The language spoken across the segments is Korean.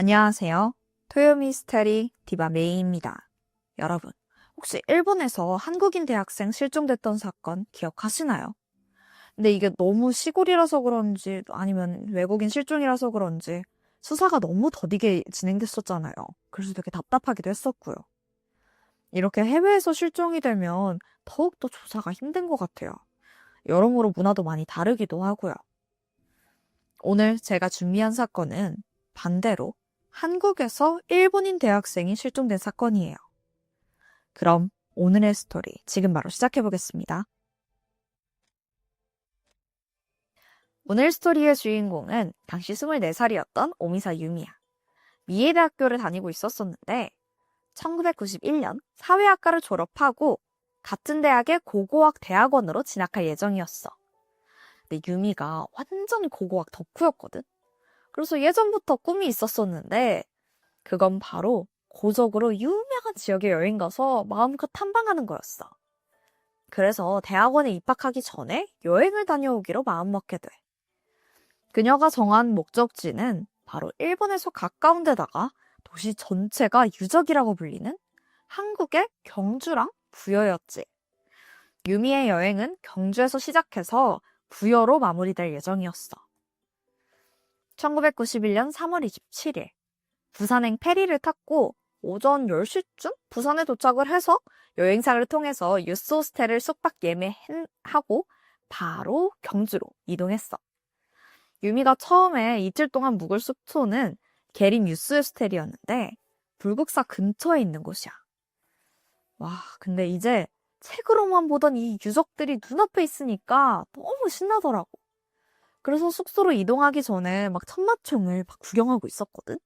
안녕하세요. 토요미스테리 디바 메이입니다. 여러분, 혹시 일본에서 한국인 대학생 실종됐던 사건 기억하시나요? 근데 이게 너무 시골이라서 그런지 아니면 외국인 실종이라서 그런지 수사가 너무 더디게 진행됐었잖아요. 그래서 되게 답답하기도 했었고요. 이렇게 해외에서 실종이 되면 더욱더 조사가 힘든 것 같아요. 여러모로 문화도 많이 다르기도 하고요. 오늘 제가 준비한 사건은 반대로 한국에서 일본인 대학생이 실종된 사건이에요. 그럼 오늘의 스토리 지금 바로 시작해 보겠습니다. 오늘 스토리의 주인공은 당시 24살이었던 오미사 유미야. 미에대학교를 다니고 있었었는데 1991년 사회학과를 졸업하고 같은 대학의 고고학 대학원으로 진학할 예정이었어. 근데 유미가 완전 고고학 덕후였거든. 그래서 예전부터 꿈이 있었었는데 그건 바로 고적으로 유명한 지역에 여행 가서 마음껏 탐방하는 거였어. 그래서 대학원에 입학하기 전에 여행을 다녀오기로 마음먹게 돼. 그녀가 정한 목적지는 바로 일본에서 가까운 데다가 도시 전체가 유적이라고 불리는 한국의 경주랑 부여였지. 유미의 여행은 경주에서 시작해서 부여로 마무리될 예정이었어. 1991년 3월 27일, 부산행 페리를 탔고 오전 10시쯤 부산에 도착을 해서 여행사를 통해서 유스 호스텔을 숙박 예매하고 바로 경주로 이동했어. 유미가 처음에 이틀 동안 묵을 숙소는 계림 유스 호스텔이었는데 불국사 근처에 있는 곳이야. 와, 근데 이제 책으로만 보던 이 유적들이 눈앞에 있으니까 너무 신나더라고. 그래서 숙소로 이동하기 전에 막 천마총을 막 구경하고 있었거든?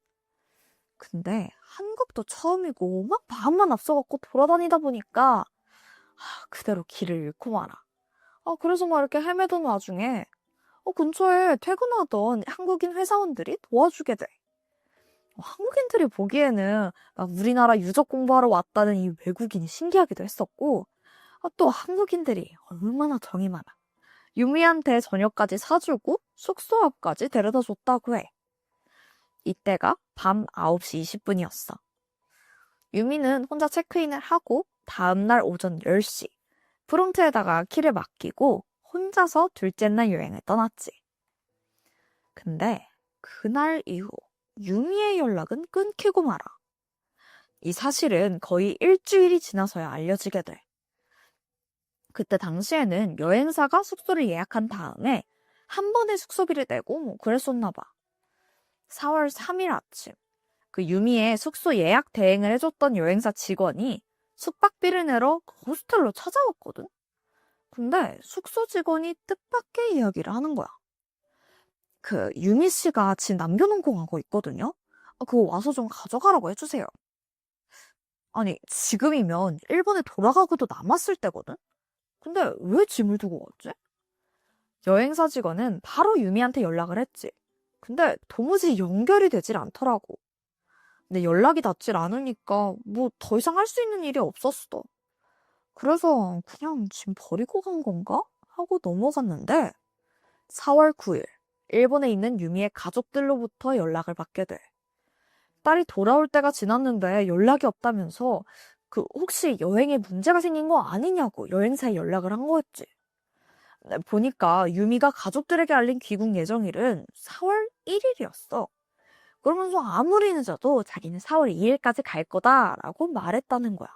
근데 한국도 처음이고 막 마음만 앞서갖고 돌아다니다 보니까 아, 그대로 길을 잃고 말아. 아, 그래서 막 이렇게 헤매던 와중에 어, 근처에 퇴근하던 한국인 회사원들이 도와주게 돼. 어, 한국인들이 보기에는 막 우리나라 유적 공부하러 왔다는 이 외국인이 신기하기도 했었고 아, 또 한국인들이 얼마나 정이 많아. 유미한테 저녁까지 사주고 숙소 앞까지 데려다 줬다고 해. 이때가 밤 9시 20분이었어. 유미는 혼자 체크인을 하고 다음날 오전 10시 프론트에다가 키를 맡기고 혼자서 둘째 날 여행을 떠났지. 근데 그날 이후 유미의 연락은 끊기고 말아. 이 사실은 거의 일주일이 지나서야 알려지게 돼. 그때 당시에는 여행사가 숙소를 예약한 다음에 한 번에 숙소비를 내고 뭐 그랬었나 봐. 4월 3일 아침 그 유미의 숙소 예약 대행을 해줬던 여행사 직원이 숙박비를 내러 그 호스텔로 찾아왔거든. 근데 숙소 직원이 뜻밖의 이야기를 하는 거야. 그 유미 씨가 집 남겨놓은 공하고 있거든요. 아, 그거 와서 좀 가져가라고 해주세요. 아니 지금이면 일본에 돌아가고도 남았을 때거든. 근데 왜 짐을 두고 갔지? 여행사 직원은 바로 유미한테 연락을 했지. 근데 도무지 연결이 되질 않더라고. 근데 연락이 닿질 않으니까 뭐 더 이상 할 수 있는 일이 없었어. 그래서 그냥 짐 버리고 간 건가? 하고 넘어갔는데 4월 9일 일본에 있는 유미의 가족들로부터 연락을 받게 돼. 딸이 돌아올 때가 지났는데 연락이 없다면서 그 혹시 여행에 문제가 생긴 거 아니냐고 여행사에 연락을 한 거였지. 네, 보니까 유미가 가족들에게 알린 귀국 예정일은 4월 1일이었어. 그러면서 아무리 늦어도 자기는 4월 2일까지 갈 거다라고 말했다는 거야.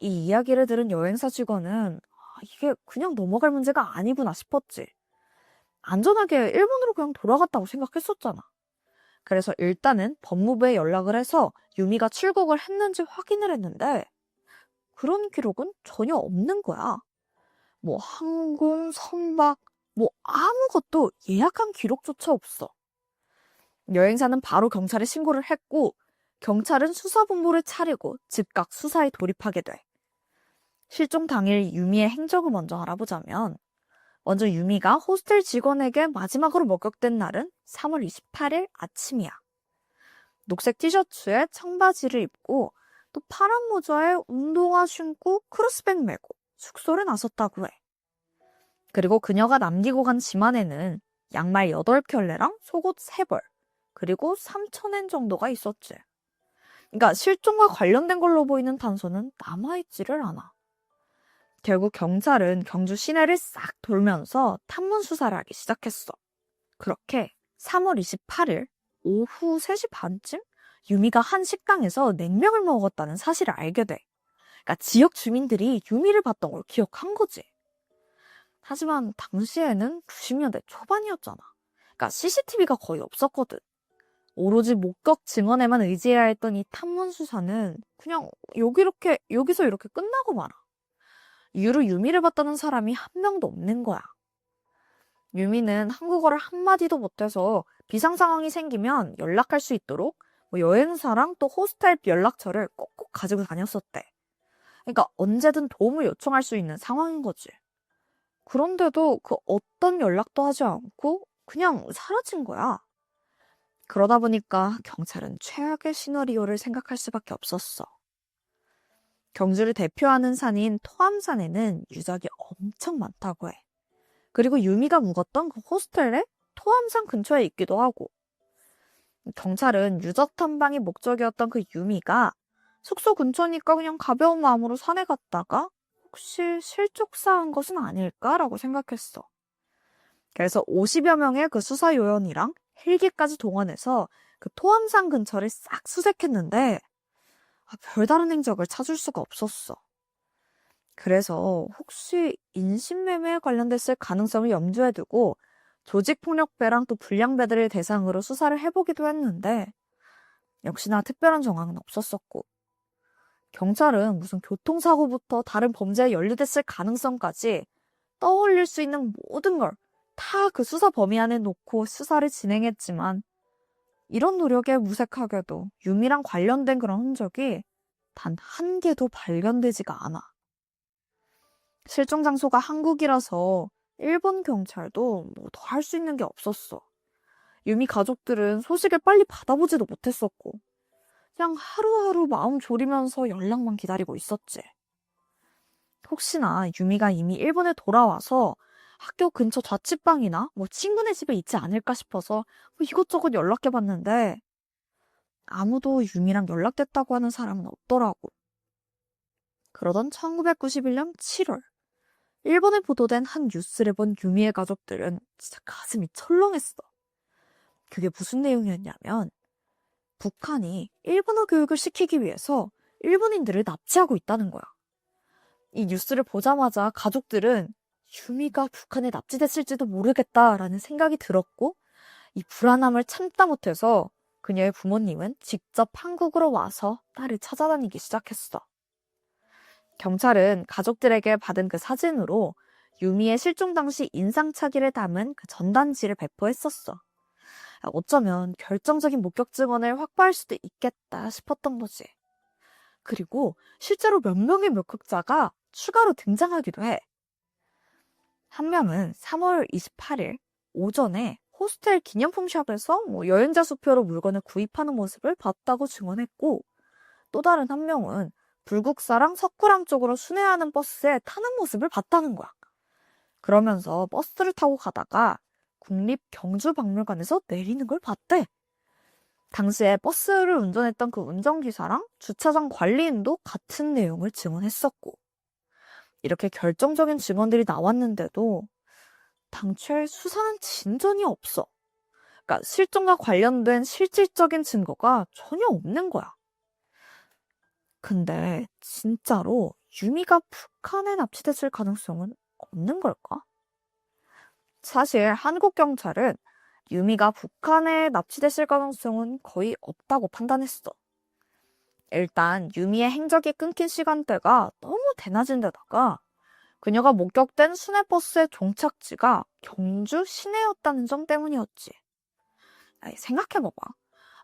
이 이야기를 들은 여행사 직원은 아, 이게 그냥 넘어갈 문제가 아니구나 싶었지. 안전하게 일본으로 그냥 돌아갔다고 생각했었잖아. 그래서 일단은 법무부에 연락을 해서 유미가 출국을 했는지 확인을 했는데 그런 기록은 전혀 없는 거야. 뭐 항공, 선박, 뭐 아무것도 예약한 기록조차 없어. 여행사는 바로 경찰에 신고를 했고 경찰은 수사본부를 차리고 즉각 수사에 돌입하게 돼. 실종 당일 유미의 행적을 먼저 알아보자면 먼저 유미가 호스텔 직원에게 마지막으로 목격된 날은 3월 28일 아침이야. 녹색 티셔츠에 청바지를 입고 또 파란 모자에 운동화 신고 크로스백 메고 숙소를 나섰다고 해. 그리고 그녀가 남기고 간짐 안에는 양말 8켤레랑 속옷 3벌, 그리고 3천엔 정도가 있었지. 그러니까 실종과 관련된 걸로 보이는 단서는 남아있지를 않아. 결국 경찰은 경주 시내를 싹 돌면서 탐문 수사를 하기 시작했어. 그렇게 3월 28일 오후 3시 반쯤 유미가 한 식당에서 냉면을 먹었다는 사실을 알게 돼. 그러니까 지역 주민들이 유미를 봤던 걸 기억한 거지. 하지만 당시에는 90년대 초반이었잖아. 그러니까 CCTV가 거의 없었거든. 오로지 목격 증언에만 의지해야 했던 이 탐문 수사는 그냥 여기 이렇게 여기서 이렇게 끝나고 말아. 이후로 유미를 봤다는 사람이 한 명도 없는 거야. 유미는 한국어를 한마디도 못해서 비상 상황이 생기면 연락할 수 있도록 뭐 여행사랑 또 호스텔 연락처를 꼭꼭 가지고 다녔었대. 그러니까 언제든 도움을 요청할 수 있는 상황인 거지. 그런데도 그 어떤 연락도 하지 않고 그냥 사라진 거야. 그러다 보니까 경찰은 최악의 시나리오를 생각할 수밖에 없었어. 경주를 대표하는 산인 토암산에는 유적이 엄청 많다고 해. 그리고 유미가 묵었던 그 호스텔에 토암산 근처에 있기도 하고. 경찰은 유적 탐방이 목적이었던 그 유미가 숙소 근처니까 그냥 가벼운 마음으로 산에 갔다가 혹시 실족사한 것은 아닐까라고 생각했어. 그래서 50여 명의 그 수사 요원이랑 헬기까지 동원해서 그 토암산 근처를 싹 수색했는데 아, 별다른 행적을 찾을 수가 없었어. 그래서 혹시 인신매매에 관련됐을 가능성을 염두에 두고 조직폭력배랑 또 불량배들을 대상으로 수사를 해보기도 했는데 역시나 특별한 정황은 없었었고 경찰은 무슨 교통사고부터 다른 범죄에 연루됐을 가능성까지 떠올릴 수 있는 모든 걸 다 그 수사 범위 안에 놓고 수사를 진행했지만 이런 노력에 무색하게도 유미랑 관련된 그런 흔적이 단 한 개도 발견되지가 않아. 실종 장소가 한국이라서 일본 경찰도 뭐 더 할 수 있는 게 없었어. 유미 가족들은 소식을 빨리 받아보지도 못했었고, 그냥 하루하루 마음 졸이면서 연락만 기다리고 있었지. 혹시나 유미가 이미 일본에 돌아와서 학교 근처 자취방이나 뭐 친구네 집에 있지 않을까 싶어서 뭐 이것저것 연락해봤는데 아무도 유미랑 연락됐다고 하는 사람은 없더라고. 그러던 1991년 7월 일본에 보도된 한 뉴스를 본 유미의 가족들은 진짜 가슴이 철렁했어. 그게 무슨 내용이었냐면 북한이 일본어 교육을 시키기 위해서 일본인들을 납치하고 있다는 거야. 이 뉴스를 보자마자 가족들은 유미가 북한에 납치됐을지도 모르겠다라는 생각이 들었고 이 불안함을 참다 못해서 그녀의 부모님은 직접 한국으로 와서 딸을 찾아다니기 시작했어. 경찰은 가족들에게 받은 그 사진으로 유미의 실종 당시 인상착의를 담은 그 전단지를 배포했었어. 어쩌면 결정적인 목격 증언을 확보할 수도 있겠다 싶었던 거지. 그리고 실제로 몇 명의 목격자가 추가로 등장하기도 해. 한 명은 3월 28일 오전에 호스텔 기념품 샵에서 뭐 여행자 수표로 물건을 구입하는 모습을 봤다고 증언했고, 또 다른 한 명은 불국사랑 석굴암 쪽으로 순회하는 버스에 타는 모습을 봤다는 거야. 그러면서 버스를 타고 가다가 국립경주박물관에서 내리는 걸 봤대. 당시에 버스를 운전했던 그 운전기사랑 주차장 관리인도 같은 내용을 증언했었고, 이렇게 결정적인 증언들이 나왔는데도 당최 수사는 진전이 없어. 그러니까 실종과 관련된 실질적인 증거가 전혀 없는 거야. 근데 진짜로 유미가 북한에 납치됐을 가능성은 없는 걸까? 사실 한국 경찰은 유미가 북한에 납치됐을 가능성은 거의 없다고 판단했어. 일단 유미의 행적이 끊긴 시간대가 너무 대낮인 데다가 그녀가 목격된 순회버스의 종착지가 경주 시내였다는 점 때문이었지. 아니, 생각해봐봐.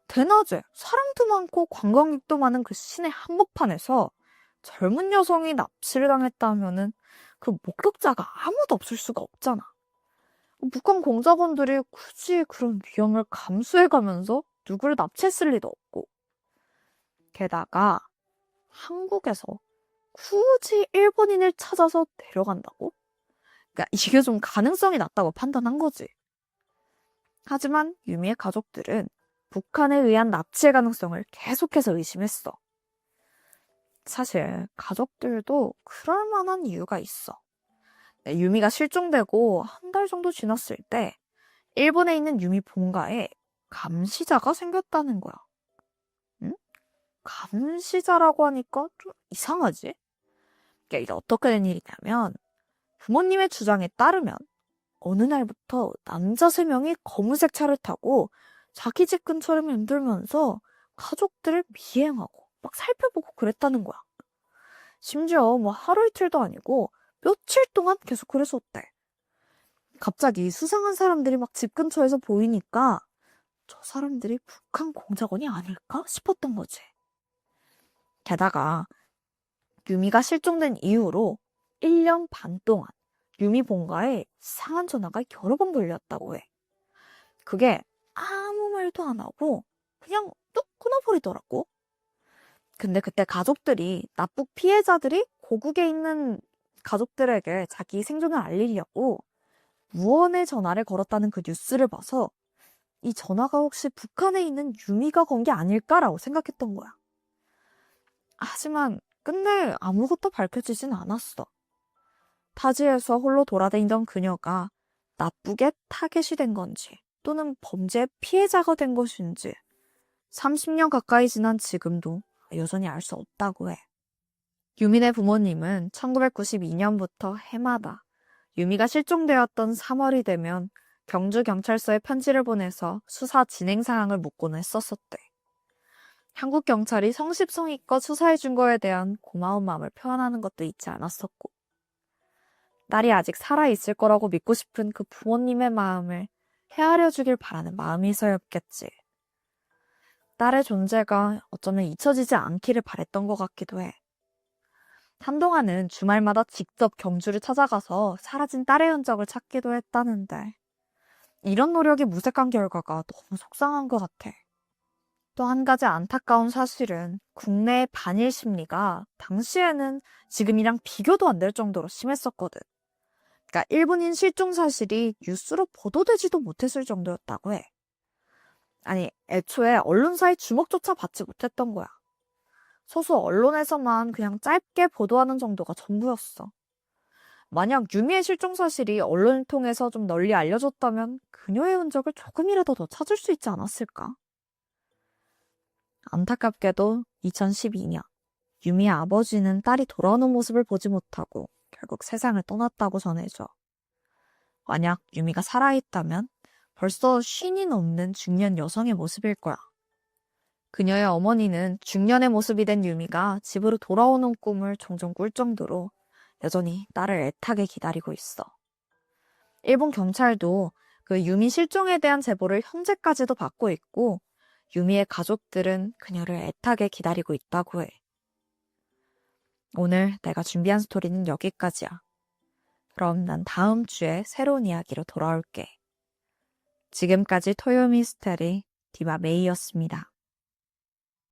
대낮에 사람도 많고 관광객도 많은 그 시내 한복판에서 젊은 여성이 납치를 당했다면은 그 목격자가 아무도 없을 수가 없잖아. 북한 공작원들이 굳이 그런 위험을 감수해가면서 누구를 납치했을 리도 없고. 게다가 한국에서 굳이 일본인을 찾아서 데려간다고? 그러니까 이게 좀 가능성이 낮다고 판단한 거지. 하지만 유미의 가족들은 북한에 의한 납치의 가능성을 계속해서 의심했어. 사실 가족들도 그럴 만한 이유가 있어. 네, 유미가 실종되고 한 달 정도 지났을 때 일본에 있는 유미 본가에 감시자가 생겼다는 거야. 응? 감시자라고 하니까 좀 이상하지? 이게 이게 어떻게 된 일이냐면 부모님의 주장에 따르면 어느 날부터 남자 세 명이 검은색 차를 타고 자기 집 근처를 맴돌면서 가족들을 미행하고 막 살펴보고 그랬다는 거야. 심지어 뭐 하루 이틀도 아니고 며칠 동안 계속 그랬었대. 갑자기 수상한 사람들이 막 집 근처에서 보이니까 저 사람들이 북한 공작원이 아닐까 싶었던 거지. 게다가 유미가 실종된 이후로 1년 반 동안 유미 본가에 이상한 전화가 여러 번 걸렸다고 해. 그게 아무 말도 안 하고 그냥 뚝 끊어버리더라고. 근데 그때 가족들이 납북 피해자들이 고국에 있는 가족들에게 자기 생존을 알리려고 무언의 전화를 걸었다는 그 뉴스를 봐서 이 전화가 혹시 북한에 있는 유미가 건 게 아닐까라고 생각했던 거야. 하지만 끝내 아무것도 밝혀지진 않았어. 타지에서 홀로 돌아다니던 그녀가 나쁘게 타겟이 된 건지 또는 범죄 피해자가 된 것인지 30년 가까이 지난 지금도 여전히 알 수 없다고 해. 유민의 부모님은 1992년부터 해마다 유미가 실종되었던 3월이 되면 경주경찰서에 편지를 보내서 수사 진행 상황을 묻곤 했었었대. 한국 경찰이 성실성의껏 수사해준 거에 대한 고마운 마음을 표현하는 것도 잊지 않았었고, 딸이 아직 살아있을 거라고 믿고 싶은 그 부모님의 마음을 헤아려 주길 바라는 마음이서였겠지. 딸의 존재가 어쩌면 잊혀지지 않기를 바랬던 것 같기도 해. 한동안은 주말마다 직접 경주를 찾아가서 사라진 딸의 흔적을 찾기도 했다는데, 이런 노력이 무색한 결과가 너무 속상한 것 같아. 또 한 가지 안타까운 사실은 국내의 반일 심리가 당시에는 지금이랑 비교도 안 될 정도로 심했었거든. 그러니까 일본인 실종 사실이 뉴스로 보도되지도 못했을 정도였다고 해. 아니, 애초에 언론사의 주목조차 받지 못했던 거야. 소수 언론에서만 그냥 짧게 보도하는 정도가 전부였어. 만약 유미의 실종 사실이 언론을 통해서 좀 널리 알려졌다면 그녀의 흔적을 조금이라도 더 찾을 수 있지 않았을까? 안타깝게도 2012년 유미의 아버지는 딸이 돌아오는 모습을 보지 못하고 결국 세상을 떠났다고 전해져. 만약 유미가 살아있다면 벌써 쉰이 넘는 중년 여성의 모습일 거야. 그녀의 어머니는 중년의 모습이 된 유미가 집으로 돌아오는 꿈을 종종 꿀 정도로 여전히 딸을 애타게 기다리고 있어. 일본 경찰도 그 유미 실종에 대한 제보를 현재까지도 받고 있고 유미의 가족들은 그녀를 애타게 기다리고 있다고 해. 오늘 내가 준비한 스토리는 여기까지야. 그럼 난 다음 주에 새로운 이야기로 돌아올게. 지금까지 토요 미스테리 디바 메이였습니다.